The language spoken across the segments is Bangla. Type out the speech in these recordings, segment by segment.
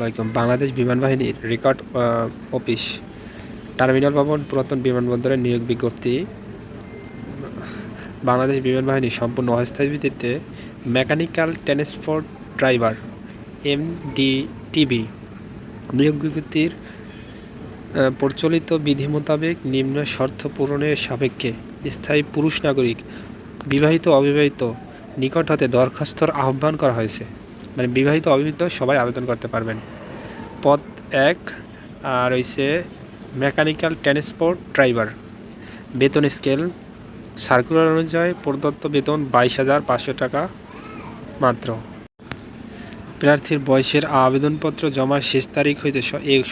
আলাইকুম বাংলাদেশ বিমান বাহিনীর রেকর্ড অফিস, টার্মিনাল ভবন, পুরাতন বিমানবন্দরের নিয়োগ বিজ্ঞপ্তি। বাংলাদেশ বিমান বাহিনী সম্পূর্ণ অস্থায়ী ভিত্তিতে mechanical transport driver, M D নিয়োগ বিজ্ঞপ্তির প্রচলিত বিধি মোতাবেক নিম্ন শর্ত পূরণের সাপেক্ষে স্থায়ী পুরুষ নাগরিক বিবাহিত অবিবাহিত নিকট হতে দরখাস্তর আহ্বান করা হয়েছে। মানে বিবাহিত, অবিবাহিত সবাই আবেদন করতে পারবেন। পদ এক, আর হইছে মেকানিক্যাল ট্রান্সপোর্ট ড্রাইভার বেতন স্কেল সার্কুলার অনুযায়ী প্রদত্ত বেতন বাইশ হাজার পাঁচশো টাকা মাত্র। প্রার্থীর বয়সের আবেদনপত্র জমার শেষ তারিখ হইতে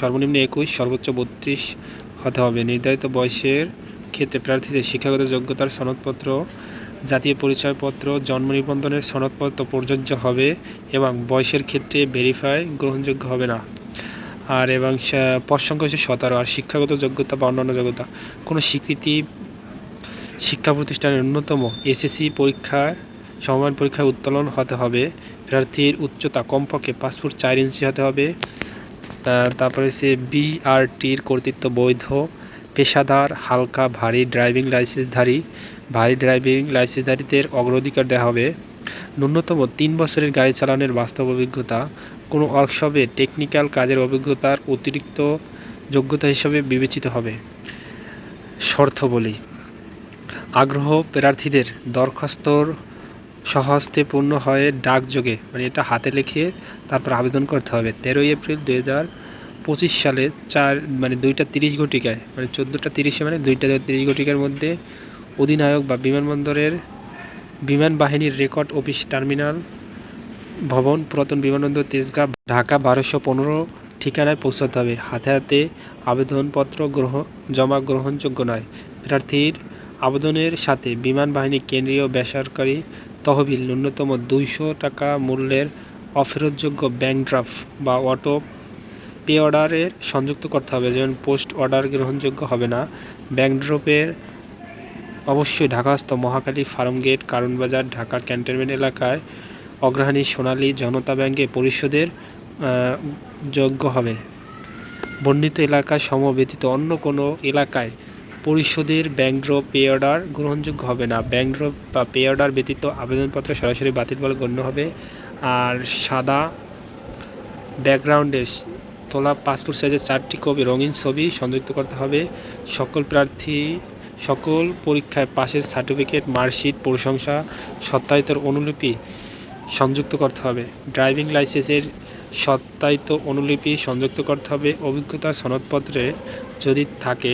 সর্বনিম্ন একুশ, সর্বোচ্চ বত্রিশ হতে হবে। নির্ধারিত বয়সের ক্ষেত্রে প্রার্থীদের শিক্ষাগত যোগ্যতার সনদপত্র জাতীয় পরিচয়পত্র, জন্ম নিবন্ধনের সনদপত্র প্রযোজ্য হবে এবং বয়সের ক্ষেত্রে ভেরিফাই গ্রহণযোগ্য হবে না। আর এবং সা- সংখ্যা হচ্ছে সতেরো, আর শিক্ষাগত যোগ্যতা বা অন্যান্য যোগ্যতা। কোনো স্বীকৃতি শিক্ষা প্রতিষ্ঠানের ন্যূনতম এসএসসি পরীক্ষায় সমমান পরীক্ষায় উত্তোলন হতে হবে, প্রার্থীর উচ্চতা কমপক্ষে পাসপোর্ট চার ইঞ্চি হতে হবে। তারপরে হচ্ছে বিআরটির কর্তৃত্ব বৈধ। পেশাদার, হালকা, ভারী ড্রাইভিং লাইসেন্সধারী, ভারী ড্রাইভিং লাইসেন্সধারীদের অগ্রাধিকার দেওয়া হবে। ন্যূনতম তিন বছরের গাড়ি চালানোর বাস্তব অভিজ্ঞতা, কোনো ওয়ার্কশপে টেকনিক্যাল কাজের অভিজ্ঞতার অতিরিক্ত যোগ্যতা হিসাবে বিবেচিত হবে। শর্ত বলি, আগ্রহ প্রার্থীদের দরখাস্তর সহস্তে পূর্ণ হয়ে ডাকযোগে মানে এটা হাতে লিখে তারপর আবেদন করতে হবে। তেরোই এপ্রিল দুই হাজার পঁচিশ সালে চার মানে দুইটা তিরিশ ঘটিকায় মানে চোদ্দোটা তিরিশে মানে দুইটা তিরিশ ঘটিকার মধ্যে অধিনায়ক বা বিমানবন্দরের বিমান বাহিনীর রেকর্ড অফিস টার্মিনাল, ভবন, পুরাতন বিমানবন্দর তেজগাঁ ঢাকা বারোশো পনেরো ঠিকানায় পৌঁছাতে হবে। হাতে হাতে আবেদনপত্র গ্রহণ জমা গ্রহণযোগ্য নয়। প্রার্থীর আবেদনের সাথে বিমান বাহিনী কেন্দ্রীয় বেসরকারি তহবিল ন্যূনতম দুইশো টাকা মূল্যের অফেরতযোগ্য ব্যাংক ড্রাফট বা অটো পে অর্ডারের সংযুক্ত করতে হবে। যেমন পোস্ট অর্ডার গ্রহণযোগ্য হবে না, ব্যাংক ড্রপের অবশ্যই ঢাকাস্থ মহাকালী ফার্ম গেট কারণ বাজার ঢাকার ক্যান্টনমেন্ট এলাকায় অগ্রহায়ণী সোনালী জনতা ব্যাংকে পরিশোধের যোগ্য হবে। বর্ণিত এলাকায় সমব্যতীত অন্য কোনো এলাকায় পরিশোধের ব্যাংক ড্রপ পে অর্ডার গ্রহণযোগ্য হবে না। ব্যাংক ড্রপ বা পে অর্ডার ব্যতীত আবেদনপত্র সরাসরি বাতিল বলে গণ্য হবে। আর সাদা ব্যাকগ্রাউন্ডে তোলা পাসপোর্ট সাইজের চারটি কপি, রঙিন ছবি সংযুক্ত করতে হবে। সকল প্রার্থী, সকল পরীক্ষায় পাশের সার্টিফিকেট, মার্কশিট, প্রশংসা, সত্যায়িত অনুলিপি সংযুক্ত করতে হবে। ড্রাইভিং লাইসেন্সের সত্যায়িত অনুলিপি সংযুক্ত করতে হবে। অভিজ্ঞতার সনদপত্রে যদি থাকে,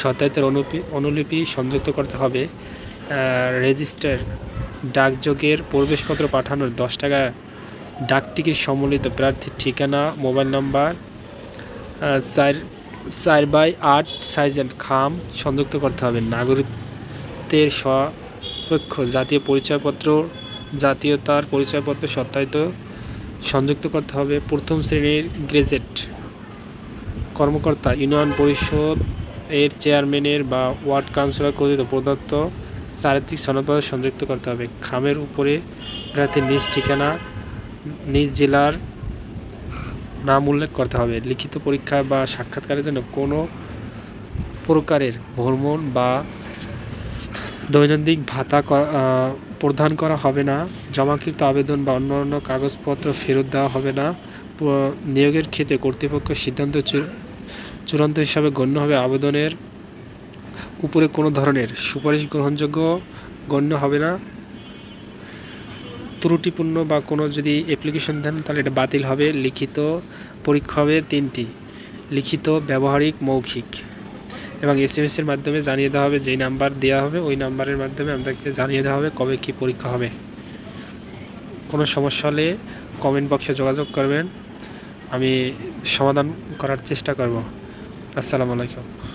সত্যায়িত অনুলিপি অনুলিপি সংযুক্ত করতে হবে। রেজিস্টার ডাকযোগের প্রবেশপত্র পাঠানোর দশ টাকা ডাকটিকিট সম্বলিত প্রার্থীর ঠিকানা, মোবাইল নাম্বার চার চার বাই আট সাইজের খাম সংযুক্ত করতে হবে। নাগরিকদের সপক্ষ জাতীয় পরিচয়পত্র, জাতীয়তার পরিচয়পত্র সত্যায়িত সংযুক্ত করতে হবে। প্রথম শ্রেণির গ্রেজেট কর্মকর্তা, ইউনিয়ন পরিষদ এর চেয়ারম্যানের বা ওয়ার্ড কাউন্সিলর কর্তৃক প্রদত্ত চারিত্রিক সনদপত্র সংযুক্ত করতে হবে। খামের উপরে প্রার্থীর নিজ ঠিকানা নিজ জেলার নাম উল্লেখ করতে হবে। লিখিত পরীক্ষা বা সাক্ষাৎকারের জন্য কোনো প্রকারের ভ্রমণ বা দৈনন্দিন ভাতা প্রদান করা হবে না। জমাকৃত আবেদন বা অন্যান্য কাগজপত্র ফেরত দেওয়া হবে না। নিয়োগের ক্ষেত্রে কর্তৃপক্ষ সিদ্ধান্ত চূড়ান্ত হিসাবে গণ্য হবে। আবেদনের উপরে কোনো ধরনের সুপারিশ গ্রহণযোগ্য গণ্য হবে না। ত্রুটিপূর্ণ বা কোনো যদি অ্যাপ্লিকেশন দেন, তাহলে এটা বাতিল হবে। লিখিত পরীক্ষা হবে তিনটি। লিখিত, ব্যবহারিক, মৌখিক। এবং এস এম এর মাধ্যমে জানিয়ে দেওয়া হবে যেই নাম্বার দেওয়া হবে, ওই নাম্বারের মাধ্যমে আমাদেরকে জানিয়ে দেওয়া হবে কবে কী পরীক্ষা হবে। কোনো সমস্যা হলে কমেন্ট বক্সে যোগাযোগ করবেন। আমি সমাধান করার চেষ্টা করব। আসসালামু আলাইকুম।